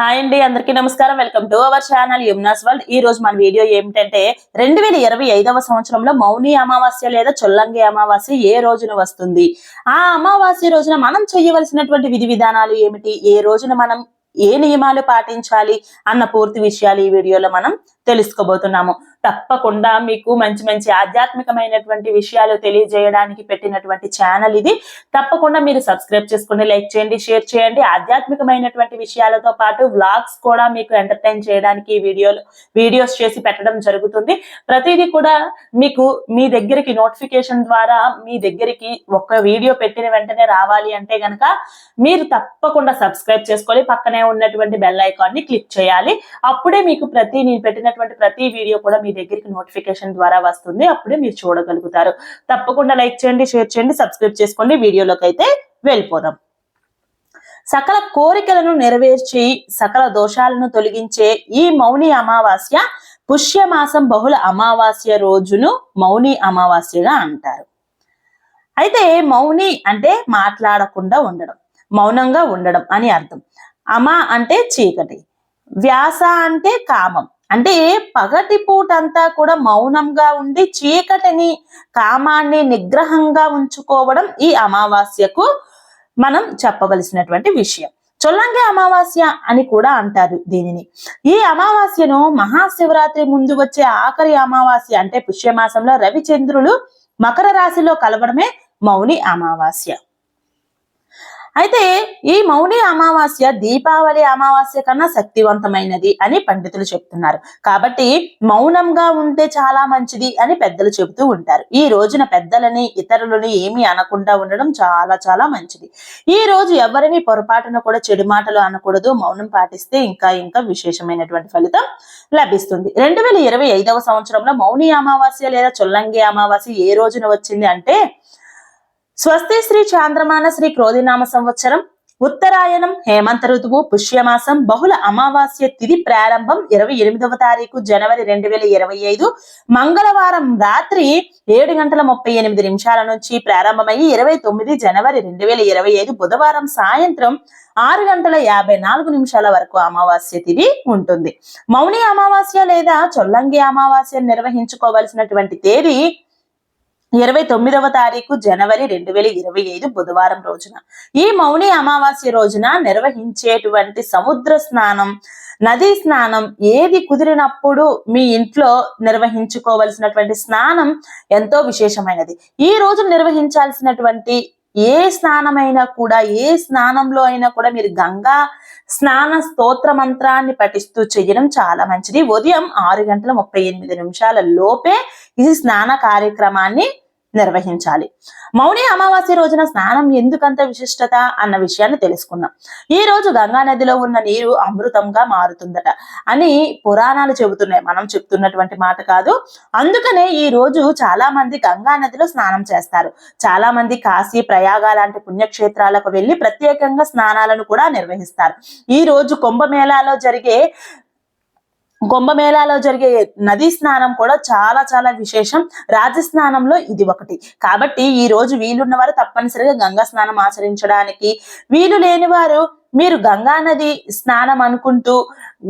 Hi అండి అందరికీ నమస్కారం. Welcome to our channel Yumna's world. ఈ రోజు మన వీడియో ఏమిటంటే రెండు వేల ఇరవై ఐదవ సంవత్సరంలో మౌని అమావాస్య లేదా చొల్లంగి అమావాస్య ఏ రోజున వస్తుంది? ఆ అమావాస్య రోజున మనం చేయవలసినటువంటి విధి విధానాలు ఏమిటి? ఏ రోజున మనం ఏ నియమాలు పాటించాలి? అన్న పూర్తి విషయాలు ఈ వీడియోలో మనం తెలుసుకోబోతున్నాము. తప్పకుండా మీకు మంచి మంచి ఆధ్యాత్మికమైనటువంటి విషయాలు తెలియజేయడానికి పెట్టినటువంటి ఛానల్ ఇది. తప్పకుండా మీరు సబ్స్క్రైబ్ చేసుకోండి లైక్ చేయండి షేర్ చేయండి. ఆధ్యాత్మికమైనటువంటి విషయాలతో పాటు వ్లాగ్స్ కూడా మీకు ఎంటర్టైన్ చేయడానికి వీడియోలు వీడియోస్ చేసి పెట్టడం జరుగుతుంది. ప్రతిదీ కూడా మీకు మీ దగ్గరికి నోటిఫికేషన్ ద్వారా మీ దగ్గరికి ఒక వీడియో పెట్టిన వెంటనే రావాలి అంటే గనక మీరు తప్పకుండా సబ్స్క్రైబ్ చేసుకోవాలి. పక్కనే ఉన్నటువంటి బెల్ ఐకాన్ని క్లిక్ చేయాలి. అప్పుడే మీకు ప్రతి నేను పెట్టినటువంటి ప్రతి వీడియో కూడా మీ దగ్గరికి నోటిఫికేషన్ ద్వారా వస్తుంది. అప్పుడే మీరు చూడగలుగుతారు. తప్పకుండా లైక్ చేయండి షేర్ చేయండి సబ్స్క్రైబ్ చేసుకోండి. వీడియోలోకి అయితే వెళ్ళిపోదాం. సకల కోరికలను నెరవేర్చి సకల దోషాలను తొలగించే ఈ మౌని అమావాస్య పుష్యమాసం బహుళ అమావాస్య రోజును మౌని అమావాస్యగా అంటారు. అయితే మౌని అంటే మాట్లాడకుండా ఉండడం మౌనంగా ఉండడం అని అర్థం. అమ అంటే చీకటి వ్యాస అంటే కామం. అంటే పగటి పూటంతా కూడా మౌనంగా ఉండి చీకటిని కామాన్ని నిగ్రహంగా ఉంచుకోవడం ఈ అమావాస్యకు మనం చెప్పవలసినటువంటి విషయం. చొల్లంగి అమావాస్య అని కూడా అంటారు దీనిని. ఈ అమావాస్యను మహాశివరాత్రి ముందు వచ్చే ఆఖరి అమావాస్య అంటే పుష్యమాసంలో రవిచంద్రులు మకర రాశిలో కలవడమే మౌని అమావాస్య. అయితే ఈ మౌని అమావాస్య దీపావళి అమావాస్య కన్నా శక్తివంతమైనది అని పండితులు చెప్తున్నారు. కాబట్టి మౌనంగా ఉంటే చాలా మంచిది అని పెద్దలు చెబుతూ ఉంటారు. ఈ రోజున పెద్దలని ఇతరులని ఏమీ అనకుండా ఉండడం చాలా చాలా మంచిది. ఈ రోజు ఎవరిని పొరపాటున కూడా చెడు మాటలు అనకూడదు. మౌనం పాటిస్తే ఇంకా ఇంకా విశేషమైనటువంటి ఫలితం లభిస్తుంది. రెండు వేల ఇరవై ఐదవ సంవత్సరంలో మౌని అమావాస్య లేదా చొల్లంగి అమావాస్య ఏ రోజున వచ్చింది అంటే స్వస్తి శ్రీ చాంద్రమాన శ్రీ క్రోధినామ సంవత్సరం. ఉత్తరాయణం హేమంత ఋతువు పుష్యమాసం బహుళ అమావాస్య తిథి ప్రారంభం ఇరవై ఎనిమిదవ తారీఖు జనవరి రెండు వేల ఇరవై ఐదు. మంగళవారం రాత్రి ఏడు గంటల ముప్పై ఎనిమిది నిమిషాల నుంచి ప్రారంభమయ్యి ఇరవై తొమ్మిది జనవరి రెండు వేల ఇరవై ఐదు బుధవారం సాయంత్రం ఆరు గంటల యాభై నాలుగు నిమిషాల వరకు అమావాస్య తిథి ఉంటుంది. మౌని అమావాస్య లేదా చొల్లంగి అమావాస్య నిర్వహించుకోవలసినటువంటి తేదీ ఇరవై తొమ్మిదవ తారీఖు జనవరి రెండు వేల ఇరవై ఐదు బుధవారం రోజున. ఈ మౌని అమావాస్య రోజున నిర్వహించేటువంటి సముద్ర స్నానం నదీ స్నానం ఏది కుదిరినప్పుడు మీ ఇంట్లో నిర్వహించుకోవలసినటువంటి స్నానం ఎంతో విశేషమైనది. ఈ రోజు నిర్వహించాల్సినటువంటి ఏ స్నానమైనా కూడా ఏ స్నానంలో అయినా కూడా మీరు గంగా స్నాన స్తోత్ర మంత్రాన్ని పఠిస్తూ చేయడం చాలా మంచిది. ఉదయం ఆరు గంటల ముప్పై ఎనిమిది నిమిషాల లోపే ఈ స్నాన కార్యక్రమాన్ని నిర్వహించాలి. మౌని అమావాస్య రోజున స్నానం ఎందుకంత విశిష్టత అన్న విషయాన్ని తెలుసుకుందాం. ఈ రోజు గంగా నదిలో ఉన్న నీరు అమృతంగా మారుతుందట అని పురాణాలు చెబుతున్నాయి. మనం చెప్తున్నటువంటి మాట కాదు. అందుకనే ఈ రోజు చాలా మంది గంగా నదిలో స్నానం చేస్తారు. చాలా మంది కాశీ ప్రయాగ లాంటి పుణ్యక్షేత్రాలకు వెళ్ళి ప్రత్యేకంగా స్నానాలను కూడా నిర్వహిస్తారు. ఈ రోజు కుంభమేళాలో జరిగే కుంభమేళాలో జరిగే నదీ స్నానం కూడా చాలా చాలా విశేషం. రాజ స్నానంలో ఇది ఒకటి. కాబట్టి ఈ రోజు వీలున్న వారు తప్పనిసరిగా గంగా స్నానం ఆచరించడానికి వీలు లేని వారు మీరు గంగా నది స్నానం అనుకుంటూ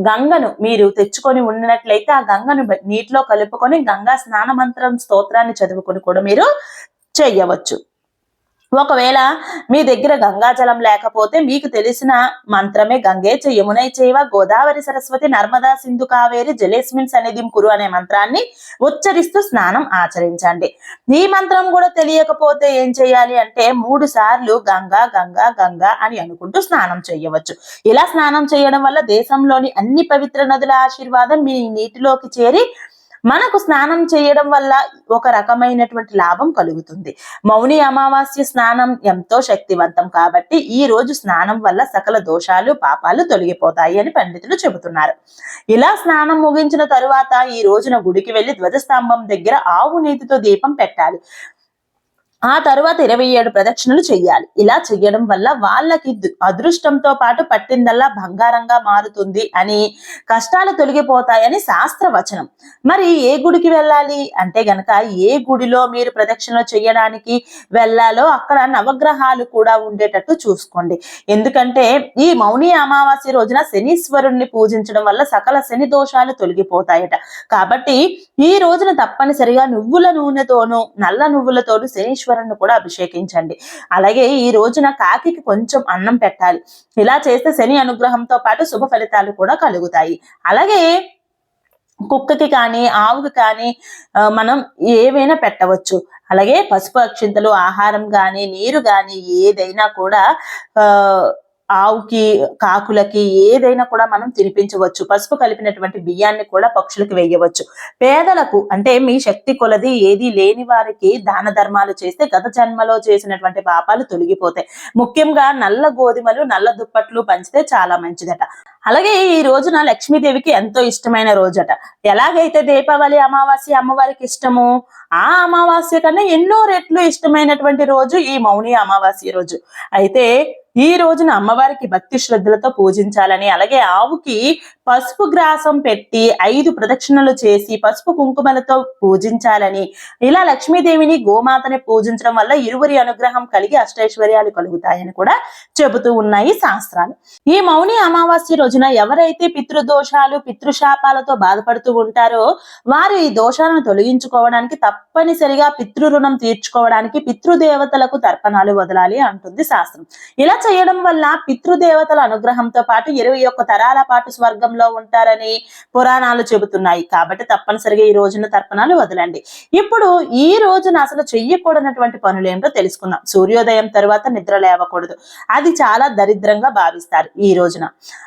గంగను మీరు తెచ్చుకొని ఉన్నట్లయితే ఆ గంగను నీటిలో కలుపుకొని గంగా స్నాన మంత్రం స్తోత్రాన్ని చదువుకొని కూడా మీరు చెయ్యవచ్చు ఒకవేళ మీ దగ్గర గంగాజలం లేకపోతే మీకు తెలిసిన మంత్రమే గంగే చ యమునై చేవ గోదావరి సరస్వతి నర్మదా సింధు కావేరి జలేస్మిన్ సన్నిధిం కురు అనే మంత్రాన్ని ఉచ్చరిస్తూ స్నానం ఆచరించండి. ఈ మంత్రం కూడా తెలియకపోతే ఏం చేయాలి అంటే మూడు సార్లు గంగా గంగా గంగా అని అనుకుంటూ స్నానం చేయవచ్చు. ఇలా స్నానం చేయడం వల్ల దేశంలోని అన్ని పవిత్ర నదుల ఆశీర్వాదం మీ నీటిలోకి చేరి మనకు స్నానం చేయడం వల్ల ఒక రకమైనటువంటి లాభం కలుగుతుంది. మౌని అమావాస్య స్నానం ఎంతో శక్తివంతం కాబట్టి ఈ రోజు స్నానం వల్ల సకల దోషాలు పాపాలు తొలగిపోతాయి అని పండితులు చెబుతున్నారు. ఇలా స్నానం ముగించిన తరువాత ఈ రోజున గుడికి వెళ్ళి ధ్వజస్తంభం దగ్గర ఆవు నీతితో దీపం పెట్టాలి. ఆ తర్వాత ఇరవై ఏడు ప్రదక్షిణలు చెయ్యాలి. ఇలా చెయ్యడం వల్ల వాళ్ళకి అదృష్టంతో పాటు పట్టిందల్లా బంగారంగా మారుతుంది అని కష్టాలు తొలగిపోతాయని శాస్త్ర వచనం మరి ఏ గుడికి వెళ్ళాలి? అంటే గనక ఏ గుడిలో మీరు ప్రదక్షిణలు చేయడానికి వెళ్ళాలో అక్కడ నవగ్రహాలు కూడా ఉండేటట్టు చూసుకోండి. ఎందుకంటే ఈ మౌని అమావాస్య రోజున శనీశ్వరుణ్ణి పూజించడం వల్ల సకల శని దోషాలు తొలగిపోతాయట. కాబట్టి ఈ రోజున తప్పనిసరిగా నువ్వుల నూనెతోనూ నల్ల నువ్వులతోనూ శనీశ్వరుణ్ణి కూడా అభిషేకించండి. అలాగే ఈ రోజున కాకి కొంచెం అన్నం పెట్టాలి. ఇలా చేస్తే శని అనుగ్రహంతో పాటు శుభ ఫలితాలు కూడా కలుగుతాయి. అలాగే కుక్కకి కానీ ఆవుకి కానీ మనం ఏవైనా పెట్టవచ్చు. అలాగే పసుపు అక్షింతలు ఆహారం కానీ నీరు కానీ ఏదైనా కూడా ఆ ఆవుకి కాకులకి ఏదైనా కూడా మనం తినిపించవచ్చు. పసుపు కలిపినటువంటి బియ్యాన్ని కూడా పక్షులకు వేయవచ్చు. పేదలకు అంటే మీ శక్తి కొలది ఏది లేని వారికి దాన ధర్మాలు చేస్తే గత జన్మలో చేసినటువంటి పాపాలు తొలగిపోతాయి. ముఖ్యంగా నల్ల గోధుమలు నల్ల దుప్పట్లు పంచితే చాలా మంచిదట. అలాగే ఈ రోజున లక్ష్మీదేవికి ఎంతో ఇష్టమైన రోజట. ఎలాగైతే దీపావళి అమావాస్య అమ్మవారికి ఇష్టము ఆ అమావాస్య కన్నా ఎన్నో రెట్లు ఇష్టమైనటువంటి రోజు ఈ మౌని అమావాస్య రోజు. అయితే ఈ రోజున అమ్మవారికి భక్తి శ్రద్ధలతో పూజించాలని అలాగే ఆవుకి పసుపు గ్రాసం పెట్టి ఐదు ప్రదక్షిణలు చేసి పసుపు కుంకుమలతో పూజించాలని. ఇలా లక్ష్మీదేవిని గోమాతని పూజించడం వల్ల ఇరువురి అనుగ్రహం కలిగి అష్టైశ్వర్యాలు కలుగుతాయని కూడా చెబుతూ ఉన్నాయి శాస్త్రాలు. ఈ మౌని అమావాస్య రోజున ఎవరైతే పితృదోషాలు పితృశాపాలతో బాధపడుతూ ఉంటారో వారు ఈ దోషాలను తొలగించుకోవడానికి తప్పనిసరిగా పితృ రుణం తీర్చుకోవడానికి పితృదేవతలకు తర్పణాలు వదలాలి అంటుంది శాస్త్రం. ఇలా చేయడం వల్ల పితృదేవతల అనుగ్రహంతో పాటు ఇరవై ఒక్క తరాల పాటు స్వర్గంలో ఉంటారని పురాణాలు చెబుతున్నాయి. కాబట్టి తప్పనిసరిగా ఈ రోజున తర్పణాలు వదలండి. ఇప్పుడు ఈ రోజున అసలు చెయ్యకూడనటువంటి పనులు ఏమిటో తెలుసుకుందాం. సూర్యోదయం తరువాత నిద్ర లేవకూడదు. అది చాలా దరిద్రంగా భావిస్తారు ఈ రోజున.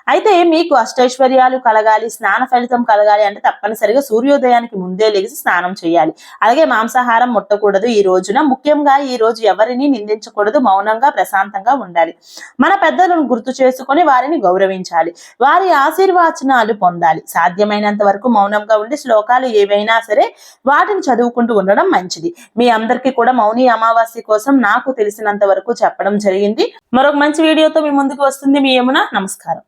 అయితే మీకు అష్టైశ్వర్యాలు కలగాలి స్నాన ఫలితం కలగాలి అంటే తప్పనిసరిగా సూర్యోదయానికి ముందే లెగిసి స్నానం చేయాలి. అలాగే మాంసాహారం ముట్టకూడదు ఈ రోజున. ముఖ్యంగా ఈ రోజు ఎవరిని నిందించకూడదు. మౌనంగా ప్రశాంతంగా ఉండాలి. మన పెద్దలను గుర్తు చేసుకొని వారిని గౌరవించాలి. వారి ఆశీర్వచనాలు పొందాలి. సాధ్యమైనంత వరకు మౌనంగా ఉండి శ్లోకాలు ఏవైనా సరే వాటిని చదువుకుంటూ ఉండడం మంచిది. మీ అందరికీ కూడా మౌని అమావాస్య కోసం నాకు తెలిసినంత వరకు చెప్పడం జరిగింది. మరొక మంచి వీడియోతో మీ ముందుకు వస్తుంది మీ యమున. నమస్కారం.